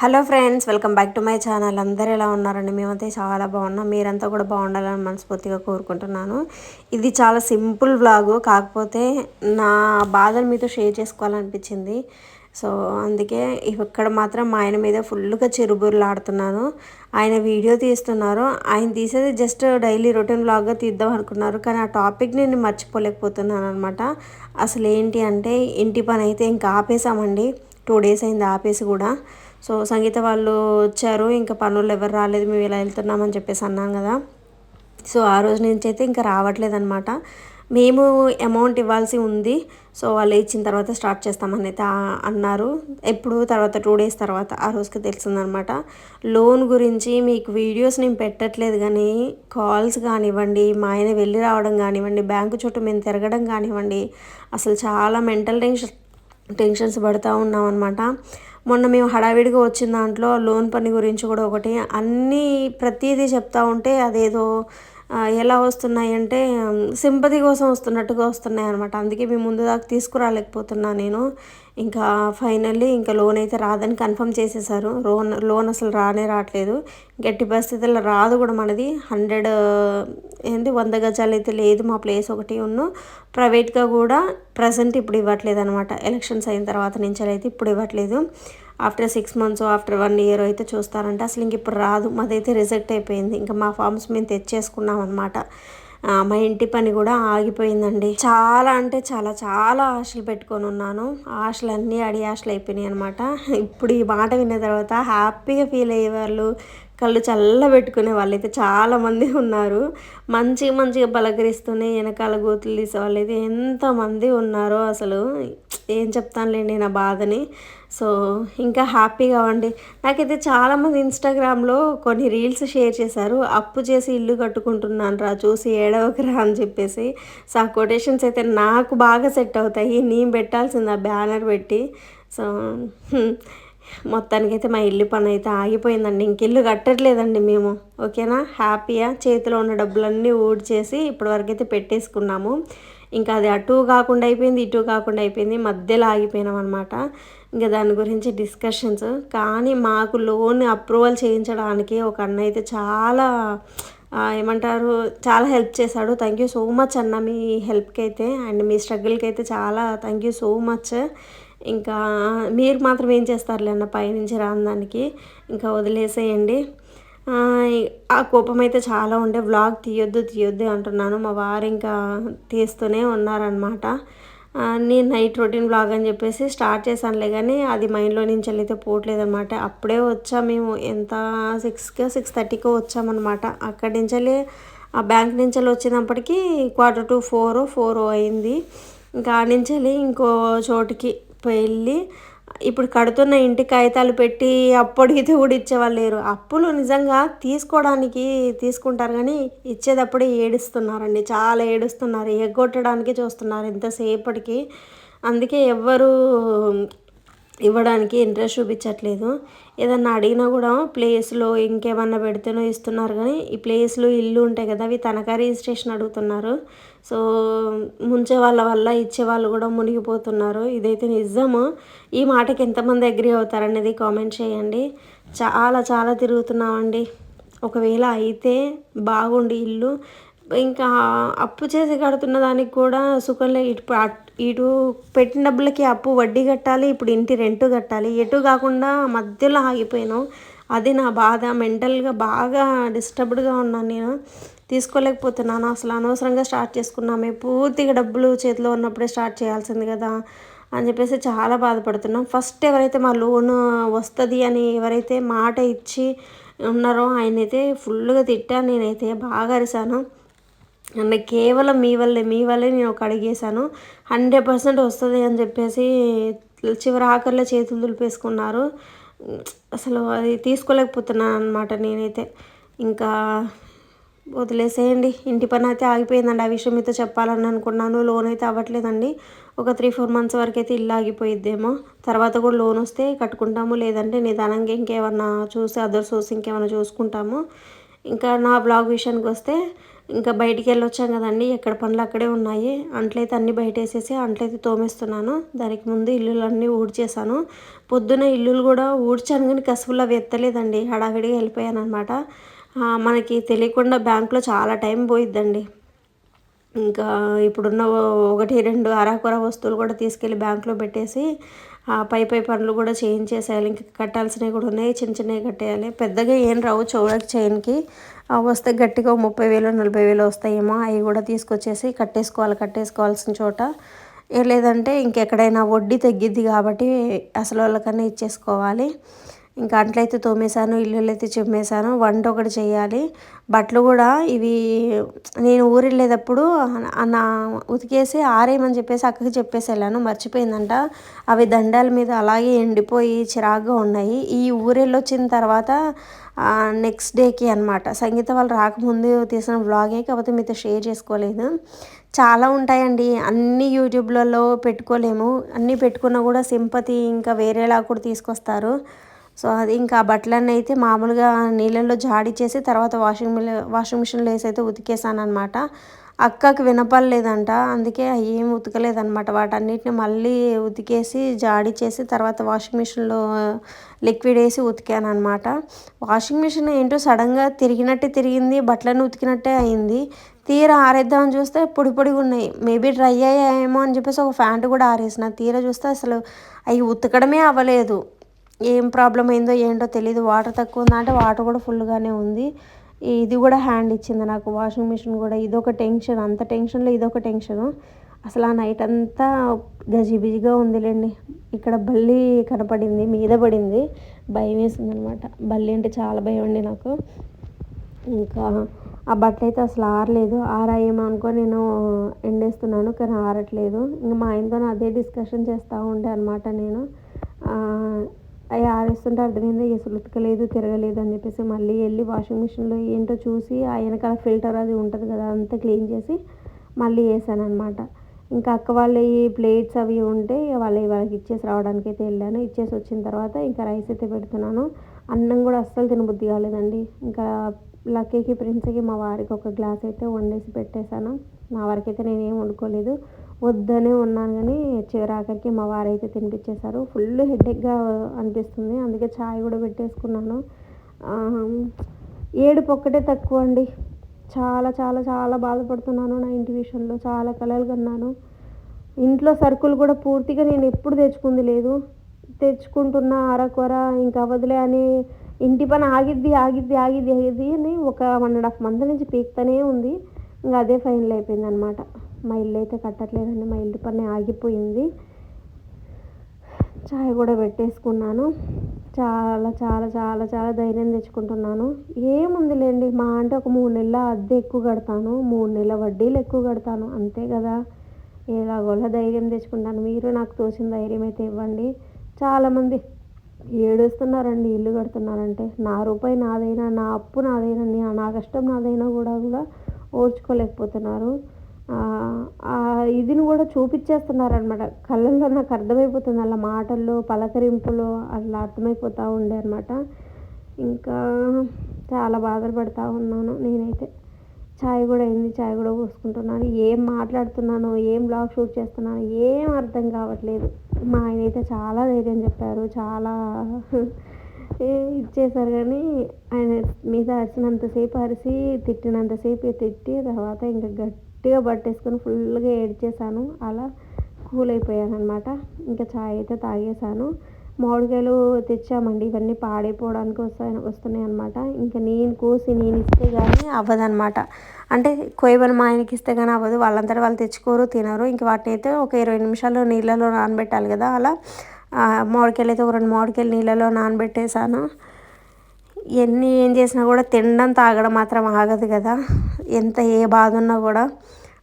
Hello friends welcome back to my channel. అందరూ ఎలా ఉన్నారండి? మేమైతే చాలా బాగున్నాం. మీరంతా కూడా బాగుండాలని మనస్ఫూర్తిగా కోరుకుంటున్నాను. ఇది చాలా సింపుల్ వ్లాగు కాకపోతే నా బాధలు మీతో షేర్ చేసుకోవాలనిపించింది. సో అందుకే ఇక్కడ మాత్రం మా ఆయన మీద ఫుల్గా చిరుబుర్లాడుతున్నాను ఆయన వీడియో తీస్తున్నారు. ఆయన తీసేది జస్ట్ డైలీ రొటీన్ వ్లాగ్గా తీద్దాం అనుకున్నారు. కానీ ఆ టాపిక్ నేను మర్చిపోలేకపోతున్నాను అనమాట అసలు ఏంటి అంటే ఇంటి పని అయితే ఇంకా ఆపేసామండి. టూ డేస్ అయింది ఆపేసి కూడా. సో సంగీత వాళ్ళు వచ్చారు. ఇంకా పనులు ఎవరు రాలేదు. మేము ఇలా వెళ్తున్నామని చెప్పేసి అన్నాం కదా. సో ఆ రోజు నుంచి అయితే ఇంకా రావట్లేదు అనమాట మేము అమౌంట్ ఇవ్వాల్సి ఉంది. సో వాళ్ళు ఇచ్చిన తర్వాత స్టార్ట్ చేస్తామని అయితే అన్నారు. ఎప్పుడు తర్వాత టూ డేస్ తర్వాత ఆ రోజుకి తెలిసిందనమాట లోన్ గురించి మీకు వీడియోస్ నేను పెట్టట్లేదు కానీ కాల్స్ కానివ్వండి మా ఆయన వెళ్ళి రావడం కానివ్వండి బ్యాంకు చుట్టూ మేము తిరగడం కానివ్వండి అసలు చాలా మెంటల్ టెన్షన్ టెన్షన్స్ పడుతూ ఉన్నాం అనమాట మొన్న మేము హడావిడిగా వచ్చిన దాంట్లో లోన్ పని గురించి కూడా ఒకటి అన్నీ ప్రతిదీ చెప్తా ఉంటే అదేదో ఎలా వస్తున్నాయి అంటే సింపతి కోసం వస్తున్నట్టుగా వస్తున్నాయి అనమాట అందుకే మేము ముందు దాకా తీసుకురాలేకపోతున్నా నేను. ఇంకా ఫైనల్లీ ఇంకా లోన్ అయితే రాదని కన్ఫర్మ్ చేసేసారు. లోన్ లోన్ అసలు రానే రావట్లేదు. గట్టి పరిస్థితుల్లో రాదు కూడా మనది. హండ్రెడ్ ఏంటి వంద గజాలు అయితే లేదు మా ప్లేస్ ఒకటి ఉన్ను. ప్రైవేట్గా కూడా ప్రజెంట్ ఇప్పుడు ఇవ్వట్లేదు అనమాట ఎలక్షన్స్ అయిన తర్వాత నుంచి అయితే ఇప్పుడు ఇవ్వట్లేదు. After six months after one year అయితే చూస్తారంట. అసలు ఇంక ఇప్పుడు రాదు. మాదైతే రిజెక్ట్ అయిపోయింది. ఇంకా మా ఫార్మ్స్ మేము తెచ్చేసుకున్నాం అనమాట మా ఇంటి పని కూడా ఆగిపోయిందండి. చాలా అంటే చాలా చాలా ఆశలు పెట్టుకొని ఉన్నాను. ఆశలు అన్నీ అడి ఆశలు అయిపోయినాయి అనమాట ఇప్పుడు ఈ మాట విన్న తర్వాత హ్యాపీగా ఫీల్ అయ్యేవాళ్ళు కళ్ళు చల్ల పెట్టుకునే వాళ్ళైతే చాలామంది ఉన్నారు. మంచిగా మంచిగా పలకరిస్తూనే వెనకాల గోతులు తీసే వాళ్ళైతే ఎంతమంది ఉన్నారో అసలు ఏం చెప్తానులేండి నా బాధని. సో ఇంకా హ్యాపీగా ఉండి నాకైతే చాలామంది ఇన్స్టాగ్రామ్లో కొన్ని రీల్స్ షేర్ చేశారు. అప్పు చేసి ఇల్లు కట్టుకుంటున్నాను రా చూసి ఏడవకరా అని చెప్పేసి. సో ఆ కొటేషన్స్ అయితే నాకు బాగా సెట్ అవుతాయి. నేను పెట్టాల్సింది ఆ బ్యానర్ పెట్టి. సో మొత్తానికైతే మా ఇల్లు పని అయితే ఆగిపోయిందండి. ఇంక ఇల్లు కట్టట్లేదండి మేము. ఓకేనా? హ్యాపీగా చేతిలో ఉన్న డబ్బులన్నీ ఊడ్చేసి ఇప్పటివరకు అయితే పెట్టేసుకున్నాము. ఇంకా అది అటు కాకుండా అయిపోయింది ఇటు కాకుండా అయిపోయింది మధ్యలో ఆగిపోయినాం అనమాట ఇంకా దాని గురించి డిస్కషన్స్. కానీ మాకు లోన్ అప్రూవల్ చేయించడానికి ఒక అన్న అయితే చాలా ఏమంటారు చాలా హెల్ప్ చేశాడు. థ్యాంక్ యూ సో మచ్ అన్న మీ హెల్ప్కి అయితే అండ్ మీ స్ట్రగుల్కి అయితే చాలా థ్యాంక్ యూ సో మచ్. ఇంకా మీరు మాత్రం ఏం చేస్తారులే అన్న పైనుంచి రాందానికి. ఇంకా వదిలేసేయండి. ఆ కోపం అయితే చాలా ఉండే. వ్లాగ్ తీయొద్దు తీయొద్దు అంటున్నాను. మా వారు ఇంకా తీస్తూనే ఉన్నారనమాట నేను నైట్ రొటీన్ బ్లాగ్ అని చెప్పేసి స్టార్ట్ చేశానులే కానీ అది మైండ్లో నుంచి అయితే పోవట్లేదు అనమాట అప్పుడే వచ్చా మేము. ఎంత? సిక్స్కి సిక్స్ థర్టీకో వచ్చామన్నమాట. అక్కడి నుంచి ఆ బ్యాంక్ నుంచి వచ్చేటప్పటికి క్వార్టర్ టు ఫోర్ ఫోర్ అయింది. ఇంకా నుంచి ఇంకో చోటుకి వెళ్ళి ఇప్పుడు కడుతున్న ఇంటి కాగితాలు పెట్టి అప్పటికి కూడా ఇచ్చేవాళ్ళు లేరు. అప్పులు నిజంగా తీసుకోవడానికి తీసుకుంటారు కానీ ఇచ్చేటప్పుడే ఏడుస్తున్నారండి. చాలా ఏడుస్తున్నారు. ఎగ్గొట్టడానికి చూస్తున్నారు ఎంతసేపటికి అందుకే ఎవ్వరు ఇవ్వడానికి ఇంట్రెస్ట్ చూపించట్లేదు. ఏదన్నా అడిగినా కూడా ప్లేస్లో ఇంకేమన్నా పెడితేనో ఇస్తున్నారు కానీ ఈ ప్లేస్లో ఇల్లు ఉంటాయి కదా అవి తనఖా రిజిస్ట్రేషన్ అడుగుతున్నారు. సో ముంచే వాళ్ళ వల్ల ఇచ్చే వాళ్ళు కూడా మునిగిపోతున్నారు. ఇదైతే నిజము. ఈ మాటకి ఎంతమంది అగ్రి అవుతారనేది కామెంట్ చేయండి. చాలా చాలా తిరుగుతున్నామండి. ఒకవేళ అయితే బాగుండి ఇల్లు. ఇంకా అప్పు చేసి కడుతున్న దానికి కూడా సుఖంలో ఇటు ఇటు పెట్టిన డబ్బులకి అప్పు వడ్డీ కట్టాలి ఇప్పుడు ఇంటి రెంట్ కట్టాలి. ఎటు కాకుండా మధ్యలో ఆగిపోయాను అది నా బాధ. మెంటల్గా బాగా డిస్టర్బ్డ్గా ఉన్నాను నేను. తీసుకోలేకపోతున్నాను. అసలు అనవసరంగా స్టార్ట్ చేసుకున్నామే. పూర్తిగా డబ్బులు చేతిలో ఉన్నప్పుడే స్టార్ట్ చేయాల్సింది కదా అని చెప్పేసి చాలా బాధపడుతున్నాం. ఫస్ట్ ఎవరైతే మా లోన్ వస్తుంది అని ఎవరైతే మాట ఇచ్చి ఉన్నారో ఆయన అయితే ఫుల్గా తిట్టా నేనైతే బాగా అరిశాను అన్న కేవలం మీ వల్లే మీ వల్లే నేను ఒక అడిగేశాను. హండ్రెడ్ పర్సెంట్ వస్తుంది అని చెప్పేసి చివరి ఆఖరిలో చేతులు దులిపేసుకున్నారు. అసలు అది తీసుకోలేకపోతున్నాను అనమాట నేనైతే. ఇంకా వదిలేసేయండి. ఇంటి పని అయితే ఆగిపోయిందండి. ఆ విషయం మీతో చెప్పాలని అనుకున్నాను. లోన్ అయితే అవ్వట్లేదండి. ఒక త్రీ ఫోర్ మంత్స్ వరకు అయితే ఇల్లు ఆగిపోయిద్దేమో. తర్వాత కూడా లోన్ వస్తే కట్టుకుంటాము. లేదంటే నిదానంగా ఇంకేమన్నా చూసి అదర్ సోర్స్ ఇంకేమైనా చూసుకుంటాము. ఇంకా నా బ్లాగ్ విషయానికి వస్తే ఇంకా బయటికి వెళ్ళొచ్చాం కదండి. ఎక్కడ పనులు అక్కడే ఉన్నాయి. అంట్లయితే అన్నీ బయట వేసేసి అంట్లయితే తోమేస్తున్నాను. దానికి ముందు ఇల్లులన్నీ ఊడ్చేసాను పొద్దున ఇల్లులు కూడా ఊడ్చాను కానీ కసుపులు అవి ఎత్తలేదండి. హడావిడిగా వెళ్ళిపోయాను అనమాట మనకి తెలియకుండా బ్యాంకులో చాలా టైం పోయిద్దండి. ఇంకా ఇప్పుడున్న ఒకటి రెండు అరాకొర వస్తువులు కూడా తీసుకెళ్ళి బ్యాంకులో పెట్టేసి ఆ పై పై పనులు కూడా చేయించేసేయాలి. ఇంకా కట్టాల్సినవి కూడా ఉన్నాయి. చిన్న చిన్నవి కట్టేయాలి. పెద్దగా ఏం రావు చౌడకి చైన్కి. వస్తే గట్టిగా ముప్పై వేలు నలభై వేలు వస్తాయేమో అవి కూడా తీసుకొచ్చేసి కట్టేసుకోవాలి కట్టేసుకోవాల్సిన చోట. లేదంటే ఇంకెక్కడైనా వడ్డీ తగ్గిద్ది కాబట్టి అసలు వాళ్ళకన్నా ఇచ్చేసుకోవాలి. ఇంకా అంట్లయితే తోమేశాను ఇల్లులైతే అయితే చిమ్మేశాను వంట ఒకటి చేయాలి. బట్టలు కూడా ఇవి నేను ఊరెళ్ళేటప్పుడు నా ఉతికేసి ఆరేయమని చెప్పేసి అక్కకి చెప్పేసి వెళ్ళాను మర్చిపోయిందంట. అవి దండాల మీద అలాగే ఎండిపోయి చిరాగ్గా ఉన్నాయి. ఈ ఊరెళ్ళొచ్చిన తర్వాత నెక్స్ట్ డేకి అనమాట సంగీత వాళ్ళు రాకముందు తీసిన వ్లాగే కాకపోతే మీతో షేర్ చేసుకోలేదు. చాలా ఉంటాయండి. అన్ని యూట్యూబ్లలో పెట్టుకోలేము. అన్నీ పెట్టుకున్నా కూడా సింపతి ఇంకా వేరేలా కూడా తీసుకొస్తారు. సో అది ఇంకా బట్టలన్నీ అయితే మామూలుగా నీళ్ళల్లో జాడి చేసి తర్వాత వాషింగ్ మిల్ వాషింగ్ మిషన్లో వేసి అయితే ఉతికేసాను అనమాట అక్కకి వినపడలేదంట. అందుకే ఏం ఉతకలేదనమాట వాటన్నిటిని మళ్ళీ ఉతికేసి జాడి చేసి తర్వాత వాషింగ్ మిషన్లో లిక్విడ్ వేసి ఉతికాను అనమాట వాషింగ్ మిషన్ ఏంటో సడన్గా తిరిగినట్టే తిరిగింది బట్టలను ఉతికినట్టే అయింది. తీర ఆరేద్దామని చూస్తే పొడి పొడిగా ఉన్నాయి. మేబీ డ్రై అయ్యాయేమో అని చెప్పేసి ఒక ఫ్యాంట్ కూడా ఆరేసిన. తీర చూస్తే అసలు అవి ఉతకడమే అవ్వలేదు. ఏం ప్రాబ్లం అయిందో ఏంటో తెలియదు వాటర్ తక్కువ ఉందా అంటే వాటర్ కూడా ఫుల్గానే ఉంది. ఇది కూడా హ్యాండ్ ఇచ్చింది నాకు. వాషింగ్ మిషన్ కూడా ఇదొక టెన్షన్ అంత టెన్షన్లో ఇదొక టెన్షను అసలు ఆ నైట్ అంతా గజిబిజిగా ఉందిలేండి. ఇక్కడ బల్లి కనపడింది మీద పడింది. భయం వేసింది అనమాట బల్లి అంటే చాలా భయం అండి నాకు. ఇంకా ఆ బట్టలు అయితే అసలు ఆరలేదు. ఆరాయేమో అనుకో నేను ఎండేస్తున్నాను కానీ ఆరట్లేదు. ఇంకా మా ఆయనతో అదే డిస్కషన్ చేస్తూ ఉండే అనమాట నేను. అవి ఆరేస్తుంటే అర్థమైంది అసలు ఉతకలేదు తిరగలేదు అని చెప్పేసి మళ్ళీ వెళ్ళి వాషింగ్ మిషన్లో ఏంటో చూసి ఆ వెనకాల ఫిల్టర్ అది ఉంటుంది కదా అంతా క్లీన్ చేసి మళ్ళీ వేసాను అనమాట ఇంకా అక్క వాళ్ళు ఈ ప్లేట్స్ అవి ఉంటే వాళ్ళు వాళ్ళకి ఇచ్చేసి రావడానికి అయితే వెళ్ళాను. ఇచ్చేసి వచ్చిన తర్వాత ఇంకా రైస్ అయితే పెడుతున్నాను. అన్నం కూడా అస్సలు తినబుద్ధి కాలేదండి. ఇంకా లక్కీకి ప్రిన్స్కి మా వారికి ఒక గ్లాస్ అయితే వండేసి పెట్టేశాను. నా వరకైతే నేనేం వండుకోలేదు. వద్దనే ఉన్నాను కానీ చివరాఖరికి మా వారైతే తినిపించేశారు. ఫుల్ హెడేక్గా అనిపిస్తుంది. అందుకే ఛాయ్ కూడా పెట్టేసుకున్నాను. ఏడుపు ఒక్కటే తక్కువ అండి. చాలా చాలా చాలా బాధపడుతున్నాను నా ఇంటి విషయంలో. చాలా కలలు కన్నాను. ఇంట్లో సరుకులు కూడా పూర్తిగా నేను ఎప్పుడు తెచ్చుకుంది లేదు. తెచ్చుకుంటున్న అరకొర ఇంకా అవదులే అని ఇంటి పని ఆగిద్ది ఆగిద్ది ఆగిద్ది ఆగిద్ది అని ఒక వన్ అండ్ హాఫ్ మంత్ నుంచి పీక్తనే ఉంది. ఇంకా అదే ఫైనల్ అయిపోయింది అనమాట మా ఇల్లు అయితే కట్టట్లేదండి మా ఇల్లు పని ఆగిపోయింది. చాయ్ కూడా పెట్టేసుకున్నాను. చాలా చాలా చాలా చాలా ధైర్యం తెచ్చుకుంటున్నాను. ఏముందిలేండి మా అంటే ఒక మూడు నెలల అద్దె ఎక్కువ కడతాను మూడు నెలల వడ్డీలు ఎక్కువ కడతాను అంతే కదా. ఎలాగోలా ధైర్యం తెచ్చుకుంటాను. మీరు నాకు తోచిన ధైర్యం అయితే ఇవ్వండి. చాలామంది ఏడుస్తున్నారండి ఇల్లు కడుతున్నారంటే. నా రూపాయి నాదైనా నా అప్పు నాదైనా నా కష్టం నాదైనా కూడా కూడా ఓర్చుకోలేకపోతున్నారు. ఇదిని కూడా చూపించేస్తున్నారనమాట కళ్ళల్లో నాకు అర్థమైపోతుంది అలా మాటల్లో పలకరింపులో అట్లా అర్థమైపోతూ ఉండే అనమాట ఇంకా చాలా బాధలు పడుతూ ఉన్నాను నేనైతే. ఛాయ్ కూడా అయింది ఛాయ్ కూడా పోసుకుంటున్నాను. ఏం మాట్లాడుతున్నాను ఏం బ్లాగ్ షూట్ చేస్తున్నాను ఏం అర్థం కావట్లేదు. మా ఆయన అయితే చాలా ధైర్యం చెప్పారు చాలా ఇచ్చేసారు కానీ ఆయన మీద అరిచినంతసేపు అరిసి తిట్టినంతసేపు తిట్టి తర్వాత ఇంకా గట్టిగా పట్టేసుకొని ఫుల్గా ఏడ్చేసాను అలా కూల్ అయిపోయాను అనమాట ఇంకా ఛాయ్ అయితే తాగేసాను మామిడికాయలు తెచ్చామండి. ఇవన్నీ పాడైపోవడానికి వస్తాయి వస్తున్నాయి అనమాట ఇంకా నేను కోసి నేను ఇస్తే కానీ అవ్వదనమాట అంటే కోయబని మా ఆయనకి ఇస్తే కానీ అవ్వదు. వాళ్ళంతా వాళ్ళు తెచ్చుకోరు తినరు. ఇంక వాటిని అయితే ఒక ఇరవై నిమిషాలు నీళ్ళలో నానబెట్టాలి కదా. అలా మామిడికాయలు అయితే ఒక రెండు మామిడికాయలు నీళ్ళలో నానబెట్టేసాను ఎన్ని ఏం చేసినా కూడా తినడం తాగడం మాత్రం ఆగదు కదా. ఎంత ఏ బాధ ఉన్నా కూడా.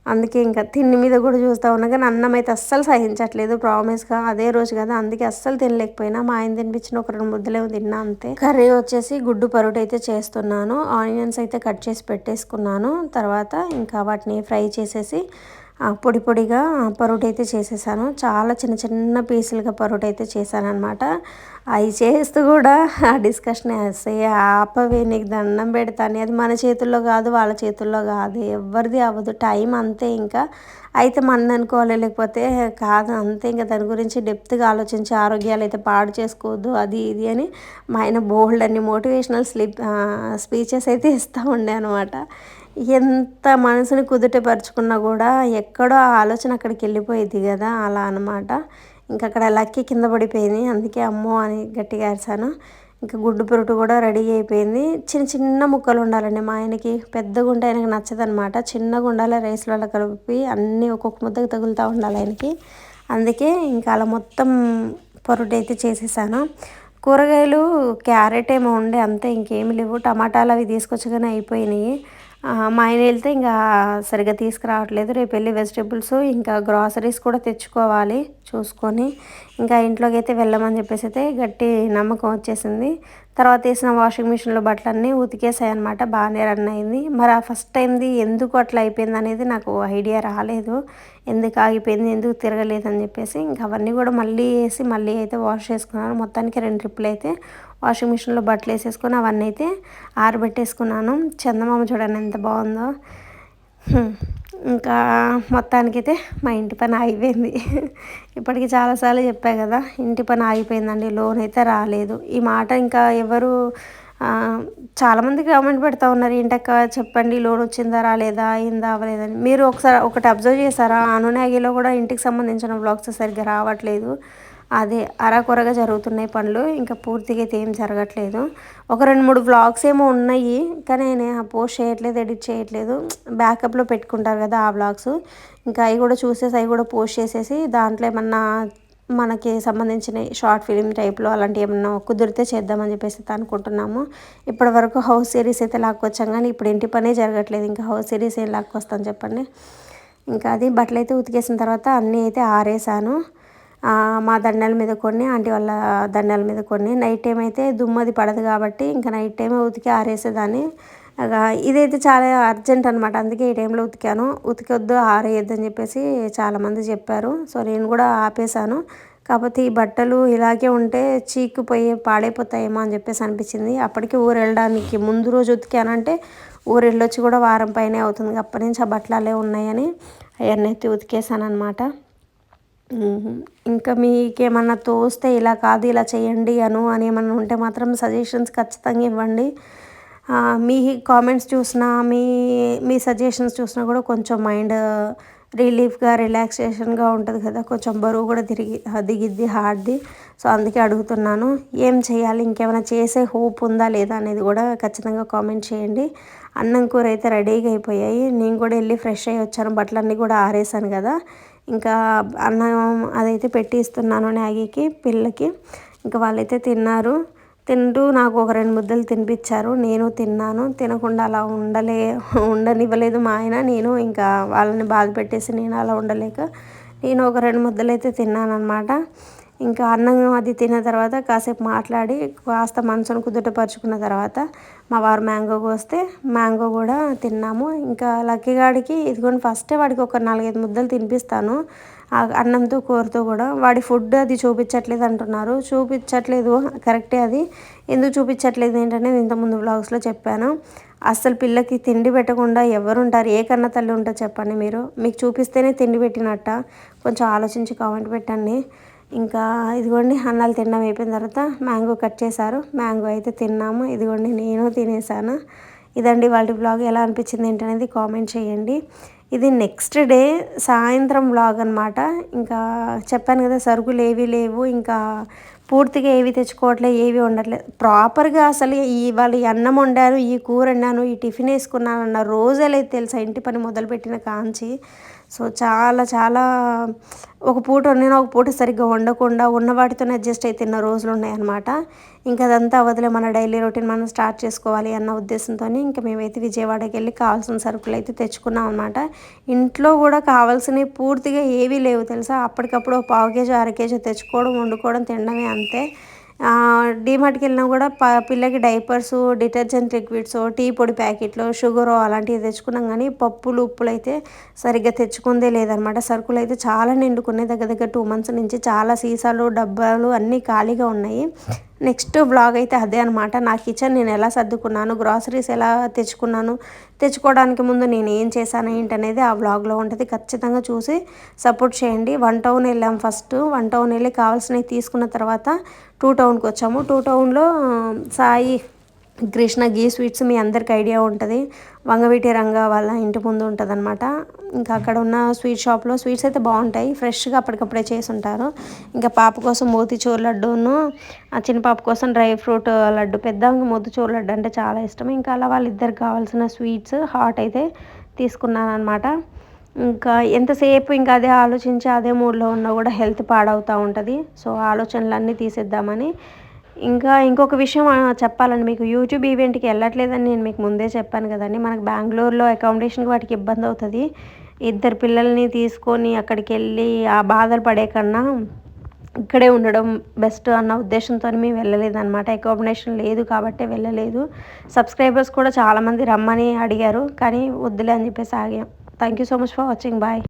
అందుకే ఇంకా తిండి మీద కూడా చూస్తూ ఉన్నా కానీ అన్నం అయితే అస్సలు సహించట్లేదు ప్రామిస్గా అదే రోజు కదా అందుకే అస్సలు తినలేకపోయినా. మా ఆయన తినిపించిన ఒక రెండు ముద్దలేమో తిన్నా అంతే. కర్రీ వచ్చేసి గుడ్డు పరోట అయితే చేస్తున్నాను. ఆనియన్స్ అయితే కట్ చేసి పెట్టేసుకున్నాను. తర్వాత ఇంకా వాటిని ఫ్రై చేసేసి పొడి పొడిగా పరోటా అయితే చేసేసాను. చాలా చిన్న చిన్న పీసులుగా పరోటా అయితే చేశాను అనమాట అవి చేస్తూ కూడా ఆ డిస్కషన్ వేస్తే ఆపవే నీకు దండం పెడతాను. అది మన చేతుల్లో కాదు వాళ్ళ చేతుల్లో కాదు. ఎవరిది అవ్వదు. టైం అంతే ఇంకా. అయితే మన అనుకోవాలి లేకపోతే కాదు అంతే ఇంకా. దాని గురించి డెప్త్గా ఆలోచించి ఆరోగ్యాలు అయితే పాడు చేసుకోవద్దు అది ఇది అని మా ఆయన బోల్డ్ అన్ని మోటివేషనల్ స్లిప్ స్పీచెస్ అయితే ఇస్తూ ఉండే అనమాట ఎంత మనసుని కుదుటపరుచుకున్నా కూడా ఎక్కడో ఆ ఆలోచన అక్కడికి వెళ్ళిపోయేది కదా అలా అనమాట ఇంకా అక్కడ లక్కీ కింద పడిపోయింది. అందుకే అమ్మో అని గట్టిగా అరిచాను. ఇంకా గుడ్డు పొరుటు కూడా రెడీ అయిపోయింది. చిన్న చిన్న ముక్కలు ఉండాలండి. మా ఆయనకి పెద్దగా ఉంటే ఆయనకి నచ్చదనమాట చిన్నగా ఉండాలి రైస్లలో కలిపి అన్నీ ఒక్కొక్క ముద్దకు తగులుతూ ఉండాలి ఆయనకి. అందుకే ఇంకా అలా మొత్తం పొరుటు అయితే చేసేసాను. కూరగాయలు క్యారెట్ ఏమో ఉండే అంతే ఇంకేమి లేవు. టమాటాలు అవి తీసుకొచ్చగానే అయిపోయినాయి. మా ఆయన వెళ్తే ఇంకా సరిగ్గా తీసుకురావట్లేదు. రేపు వెళ్ళి వెజిటేబుల్స్ ఇంకా గ్రాసరీస్ కూడా తెచ్చుకోవాలి. చూసుకొని ఇంకా ఇంట్లోకి అయితే వెళ్ళమని చెప్పేసి అయితే గట్టి నమ్మకం వచ్చేసింది. తర్వాత వేసిన వాషింగ్ మిషన్లో బట్టలన్నీ ఉతికేసాయి అనమాట బాగానే రన్ అయింది. మరి ఆ ఫస్ట్ టైంది ఎందుకు అట్లా అయిపోయింది అనేది నాకు ఐడియా రాలేదు. ఎందుకు ఆగిపోయింది ఎందుకు తిరగలేదు అని చెప్పేసి ఇంకా అవన్నీ కూడా మళ్ళీ వేసి మళ్ళీ అయితే వాష్ చేసుకున్నాను. మొత్తానికి రెండు ట్రిప్పులు అయితే వాషింగ్ మిషన్లో బట్టలు వేసేసుకొని అవన్నీ అయితే ఆరబెట్టేసుకున్నాను. చందమామ చూడండి ఎంత బాగుందో. ఇంకా మొత్తానికైతే మా ఇంటి పని ఆగిపోయింది. ఇప్పటికి చాలాసార్లు చెప్పా కదా ఇంటి పని ఆగిపోయిందండి లోన్ అయితే రాలేదు. ఈ మాట ఇంకా ఎవరు చాలామంది కామెంట్ పెడతా ఉన్నారు ఏంటక్క చెప్పండి లోన్ వచ్చిందా రాలేదా అయిందా అవ్వలేదని మీరు ఒకసారి ఒకటి అబ్జర్వ్ చేశారా? అనునాగిలో కూడా ఇంటికి సంబంధించిన బ్లాగ్స్ సరిగ్గా రావట్లేదు. అదే అరకొరగా జరుగుతున్నాయి పనులు ఇంకా పూర్తిగా అయితే ఏం జరగట్లేదు. ఒక రెండు మూడు వ్లాగ్స్ ఏమో ఉన్నాయి కానీ నేను పోస్ట్ చేయట్లేదు ఎడిట్ చేయట్లేదు. బ్యాకప్లో పెట్టుకుంటారు కదా ఆ వ్లాగ్స్ ఇంకా అవి కూడా చూసేసి అవి కూడా పోస్ట్ చేసేసి దాంట్లో ఏమన్నా మనకి సంబంధించిన షార్ట్ ఫిలిం టైప్లో అలాంటివి ఏమన్నా కుదిరితే చేద్దామని చెప్పేసి అనుకుంటున్నాము. ఇప్పటి వరకు హౌస్ సిరీస్ అయితే లాక్కొచ్చాం కానీ ఇప్పుడు ఇంటి పనే జరగట్లేదు. ఇంకా హౌస్ సిరీస్ ఏం లాక్కొస్తాను చెప్పండి. ఇంకా అది బట్టలు అయితే ఉతికేసిన తర్వాత అన్నీ అయితే ఆరేసాను. మా దండాల మీద కొన్ని ఆంటీ వాళ్ళ దండాల మీద కొన్ని. నైట్ టైం అయితే దుమ్మది పడదు కాబట్టి ఇంకా నైట్ టైం ఉతికి ఆరేసేదాన్ని. ఇదైతే చాలా అర్జెంట్ అనమాట అందుకే ఈ టైంలో ఉతికాను. ఉతికొద్దు ఆరేయద్దు అని చెప్పేసి చాలామంది చెప్పారు. సో నేను కూడా ఆపేశాను. కాకపోతే ఈ బట్టలు ఇలాగే ఉంటే చీక్కుపోయి పాడైపోతాయేమో అని చెప్పేసి అనిపించింది. అప్పటికి ఊరు వెళ్ళడానికి ముందు రోజు ఉతికానంటే ఊరు వెళ్ళొచ్చి కూడా వారం పైనే అవుతుంది. అప్పటి నుంచి ఆ బట్టలు అలే ఉన్నాయని అవన్నీ అయితే ఉతికేసాను అనమాట ఇంకా మీకేమన్నా తోస్తే ఇలా కాదు ఇలా చేయండి అను అని ఏమన్నా ఉంటే మాత్రం సజెషన్స్ ఖచ్చితంగా ఇవ్వండి. మీ కామెంట్స్ చూసినా మీ మీ సజెషన్స్ చూసినా కూడా కొంచెం మైండ్ రిలీఫ్గా రిలాక్సేషన్గా ఉంటుంది కదా. కొంచెం బరువు కూడా తిరిగి దిగిద్ది హార్డ్ది. సో అందుకే అడుగుతున్నాను. ఏం చేయాలి? ఇంకేమైనా చేసే హోప్ ఉందా లేదా అనేది కూడా ఖచ్చితంగా కామెంట్ చేయండి. అన్నం కూర అయితే రెడీగా అయిపోయాయి. నేను కూడా వెళ్ళి ఫ్రెష్ అయ్యి వచ్చాను. బట్టలన్నీ కూడా ఆరేసాను కదా. ఇంకా అన్నం అదైతే పెట్టి ఇస్తున్నాను మ్యాగీకి పిల్లకి ఇంకా వాళ్ళైతే తిన్నారు. తింటూ నాకు ఒక రెండు ముద్దలు తినిపించారు. నేను తిన్నాను. తినకుండా అలా ఉండలే ఉండనివ్వలేదు మా ఆయన. నేను ఇంకా వాళ్ళని బాధ పెట్టేసి నేను అలా ఉండలేక నేను ఒక రెండు ముద్దలు అయితే తిన్నాను అనమాట ఇంకా అన్నం అది తిన్న తర్వాత కాసేపు మాట్లాడి కాస్త మనసును కుదుటపరుచుకున్న తర్వాత మా వారు మ్యాంగో కోస్తే మ్యాంగో కూడా తిన్నాము. ఇంకా లక్కీగాడికి ఇదిగోండి ఫస్టే వాడికి ఒక నాలుగైదు ముద్దలు తినిపిస్తాను. అన్నంతో కూరతో కూడా. వాడి ఫుడ్ అది చూపించట్లేదు అంటున్నారు. చూపించట్లేదు కరెక్టే అది. ఎందుకు చూపించట్లేదు ఏంటనే ఇంతకుముందు బ్లాగ్స్లో చెప్పాను. అస్సలు పిల్లకి తిండి పెట్టకుండా ఎవరుంటారు ఏ కన్న తల్లి ఉంటారు చెప్పండి మీరు. మీకు చూపిస్తేనే తిండి పెట్టినట్ట. కొంచెం ఆలోచించి కామెంట్ పెట్టండి. ఇంకా ఇదిగోండి అన్నాలు తినడం అయిపోయిన తర్వాత మ్యాంగో కట్ చేశారు. మ్యాంగో అయితే తిన్నాము. ఇదిగోండి నేను తినేసాను ఇదండి వాళ్ళ బ్లాగ్ ఎలా అనిపించింది ఏంటనేది కామెంట్ చేయండి. ఇది నెక్స్ట్ డే సాయంత్రం బ్లాగ్ అనమాట ఇంకా చెప్పాను కదా సరుకులు ఏవి లేవు. ఇంకా పూర్తిగా ఏవి తెచ్చుకోవట్లేదు ఏవి ఉండట్లేదు ప్రాపర్గా అసలు ఈ వాళ్ళు అన్నం వండాను ఈ కూర వండాను ఈ టిఫిన్ వేసుకున్నాను అన్న రోజు అయితే తెలుసా? ఇంటి పని మొదలుపెట్టిన కాంచి. సో చాలా చాలా ఒక పూట వండినా ఒక పూట సరిగ్గా వండకుండా ఉన్న వాటితోనే అడ్జస్ట్ అయితే తిన్న రోజులు ఉన్నాయన్నమాట. ఇంకా అదంతా వదిలే మన డైలీ రొటీన్ మనం స్టార్ట్ చేసుకోవాలి అన్న ఉద్దేశంతో ఇంకా మేమైతే విజయవాడకి వెళ్ళి కావాల్సిన సరుకులు అయితే తెచ్చుకున్నాం అనమాట ఇంట్లో కూడా కావాల్సినవి పూర్తిగా ఏవీ లేవు తెలుసా? అప్పటికప్పుడు పావు కేజీ అర కేజీ తెచ్చుకోవడం వండుకోవడం తినడమే అంతే. డీమార్ట్కి వెళ్ళినా కూడా ప పిల్లకి డైపర్స్ డిటర్జెంట్ లిక్విడ్స్ టీ పొడి ప్యాకెట్లు షుగర్ అలాంటివి తెచ్చుకున్నాం కానీ పప్పులు ఉప్పులు అయితే సరిగ్గా తెచ్చుకుందే లేదనమాట సరుకులు అయితే చాలా నిండుకున్నాయి. దగ్గర దగ్గర టూ మంత్స్ నుంచి చాలా సీసాలు డబ్బాలు అన్నీ ఖాళీగా ఉన్నాయి. నెక్స్ట్ బ్లాగ్ అయితే అదే అనమాట నా కిచెన్ నేను ఎలా సర్దుకున్నాను గ్రాసరీస్ ఎలా తెచ్చుకున్నాను తెచ్చుకోవడానికి ముందు నేను ఏం చేశాను ఏంటనేది ఆ బ్లాగ్లో ఉంటుంది. ఖచ్చితంగా చూసి సపోర్ట్ చేయండి. వన్ టౌన్ వెళ్ళాం ఫస్ట్. వన్ టౌన్ వెళ్ళి కావాల్సినవి తీసుకున్న తర్వాత టూ టౌన్కి వచ్చాము. టూ టౌన్లో సాయి కృష్ణ గీ స్వీట్స్ మీ అందరికి ఐడియా ఉంటుంది. వంగవీటి రంగ వాళ్ళ ఇంటి ముందు ఉంటుంది అనమాట ఇంకా అక్కడ ఉన్న స్వీట్ షాప్లో స్వీట్స్ అయితే బాగుంటాయి. ఫ్రెష్గా అప్పటికప్పుడే చేసి ఉంటారు ఇంకా పాప కోసం మోతిచూర్ లడ్డూను ఆ చిన్న పాప కోసం డ్రై ఫ్రూట్ లడ్డు పెద్ద మోతిచూర్ లడ్డు అంటే చాలా ఇష్టం. ఇంకా అలా వాళ్ళిద్దరికి కావాల్సిన స్వీట్స్ హాట్ అయితే తీసుకున్నాను అనమాట ఇంకా ఎంతసేపు ఇంకా అదే ఆలోచించి అదే మూడ్లో ఉన్నా కూడా హెల్త్ పాడవుతూ ఉంటుంది. సో ఆలోచనలన్నీ తీసేద్దామని ఇంకా ఇంకొక విషయం చెప్పాలండి. మీకు యూట్యూబ్ ఈవెంట్కి వెళ్ళట్లేదని నేను మీకు ముందే చెప్పాను కదండి. మనకు బెంగళూరులో అకామిడేషన్కి వాటికి ఇబ్బంది అవుతుంది. ఇద్దరు పిల్లల్ని తీసుకొని అక్కడికి వెళ్ళి ఆ బాధలు పడే కన్నా ఇక్కడే ఉండడం బెస్ట్ అన్న ఉద్దేశంతో మేము వెళ్ళలేదు అనమాట అకామిడేషన్ లేదు కాబట్టి వెళ్ళలేదు. సబ్స్క్రైబర్స్ కూడా చాలామంది రమ్మని అడిగారు. కానీ వద్దులే అని చెప్పేసి ఆగాం. Thank you so much for watching bye